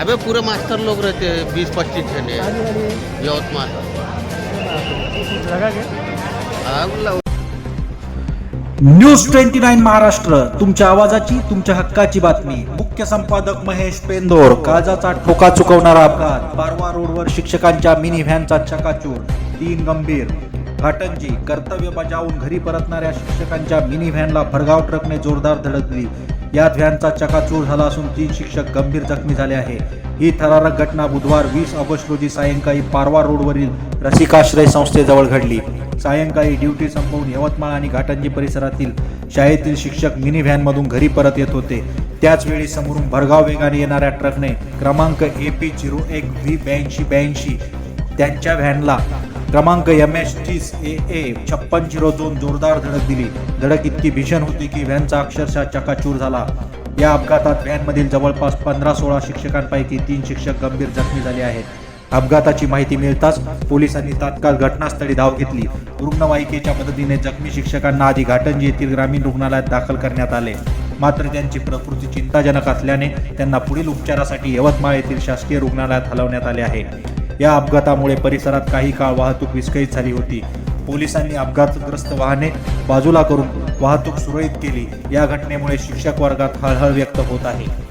अबे पूरे मास्टर लोग रहते हैं बीस पच्चीस जने। Yavatmal news twenty nine Maharashtra तुमच्या आवाजाची तुमच्या हक्काची बातमी. मुख्य संपादक महेश पेंदोर काळजाचा ठोका चुकवणारा अपघात. बारवा रोडवर शिक्षकांच्या मिनी व्हॅनचा चकाचूर. तीन गंभीर. घाटंजी कर्तव्य बजावून घरी परतणाऱ्या शिक्षकांच्या मिनी व्हॅनला भरगाव ट्रकने जोरदार धडकली यात व्हॅनचा चकाचूर झाला असून तीन शिक्षक गंभीर जखमी झाले आहे. ही थरारक घटना बुधवार वीस ऑगस्ट रोजी सायंकाळी पारवा रोडवरील रसिकाश्रय संस्थेजवळ घडली. सायंकाळी ड्युटी संपवून यवतमाळ आणि घाटंजी परिसरातील शाळेतील शिक्षक मिनी व्हॅनमधून घरी परत येत होते. त्याचवेळी समोरून भरगाव वेगाने येणाऱ्या ट्रकने क्रमांक ए पी झिरो एक व्ही ब्याऐंशी ब्याऐंशी त्यांच्या व्हॅनला क्रमांक एम एस तीस ए ए छप्पन झिरो दोन जोरदार धडक दिली. धडक इतकी भीषण होती की व्हॅनचा अक्षरशः चकाचूर झाला. या अपघातात व्हॅनमधील जवळपास पंधरा सोळा शिक्षकांपैकी तीन शिक्षक गंभीर जखमी झाले आहेत. अपघाताची माहिती मिळताच पोलिसांनी तात्काळ घटनास्थळी धाव घेतली. रुग्णवाहिकेच्या मदतीने जखमी शिक्षकांना आधी घाटंजी येथील ग्रामीण रुग्णालयात दाखल करण्यात आले. मात्र त्यांची प्रकृती चिंताजनक असल्याने त्यांना पुढील उपचारासाठी यवतमाळ येथील शासकीय रुग्णालयात हलवण्यात आले आहे. या अपघातामुळे परिसरात काही काळ वाहतूक विस्कळीत झाली होती. पोलिसांनी अपघातग्रस्त वाहने बाजूला करून वाहतूक सुरळीत केली. या घटनेमुळे शिक्षक वर्गात हळहळ व्यक्त होत आहे.